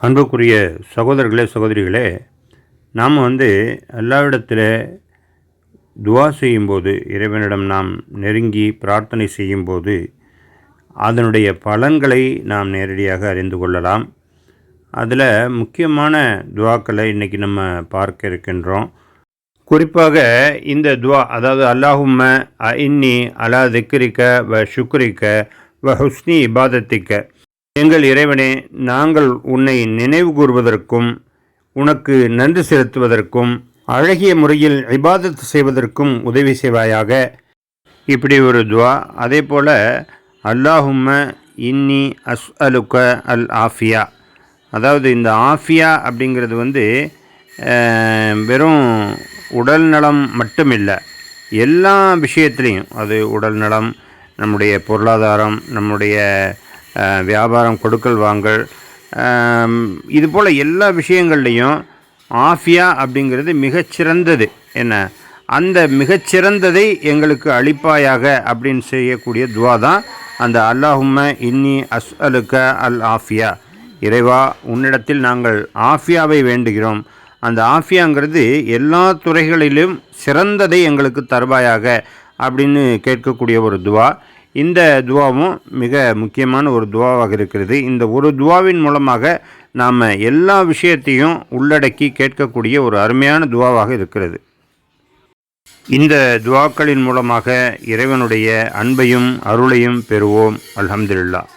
அன்புக்குரிய சகோதரர்களே சகோதரிகளே நாம் வந்து எல்லாவிடத்தில் துவா செய்யும்போது இறைவனிடம் நாம் நெருங்கி பிரார்த்தனை செய்யும்போது அதனுடைய பலன்களை நாம் நேரடியாக அறிந்து கொள்ளலாம். அதில் முக்கியமான துவாக்களை இன்றைக்கி நம்ம பார்க்க இருக்கின்றோம். குறிப்பாக இந்த துவா அதாவது அல்லாஹும்ம அ இன்னி அலா திக்ரிக்க வ சுக்ரிக்க வ ஹுஸ்னி இபாதத்திக்க. எங்கள் இறைவனே நாங்கள் உன்னை நினைவு கூறுவதற்கும் உனக்கு நன்றி செலுத்துவதற்கும் அழகிய முறையில் இபாதத் செய்வதற்கும் உதவி செய்வாயாக. இப்படி ஒரு துவா. அதே போல் அல்லாஹும்ம இன்னி அஸ் அலுக்க அல் ஆஃபியா. அதாவது இந்த ஆஃபியா அப்படிங்கிறது வந்து வெறும் உடல் நலம் மட்டுமில்லை. எல்லா விஷயத்துலேயும். அது உடல் நலம் நம்முடைய பொருளாதாரம் நம்முடைய வியாபாரம் கொடுக்கல் வாங்கல். இதுபோல் இது போல் எல்லா விஷயங்கள்லையும் ஆஃபியா அப்படிங்கிறது மிகச்சிறந்தது என்ன? அந்த மிகச்சிறந்ததை எங்களுக்கு அளிப்பாயாக அப்படின்னு செய்யக்கூடிய துவா தான் அந்த அல்லாஹும்ம இன்னி அஸ் அலுக்க அல் ஆஃபியா இறைவா உன்னிடத்தில் நாங்கள் ஆஃபியாவை வேண்டுகிறோம். அந்த ஆஃபியாங்கிறது எல்லா துறைகளிலும் சிறந்ததை எங்களுக்கு தருவாயாக அப்படின்னு கேட்கக்கூடிய ஒரு துவா. இந்த துவாவும் மிக முக்கியமான ஒரு துவாவாக இருக்கிறது. இந்த ஒரு துவாவின் மூலமாக நாம் எல்லா விஷயத்தையும் உள்ளடக்கி கேட்கக்கூடிய ஒரு அருமையான துவாவாக இருக்கிறது. இந்த துவாக்களின் மூலமாக இறைவனுடைய அன்பையும் அருளையும் பெறுவோம். அல்ஹம்துலில்லாஹ்.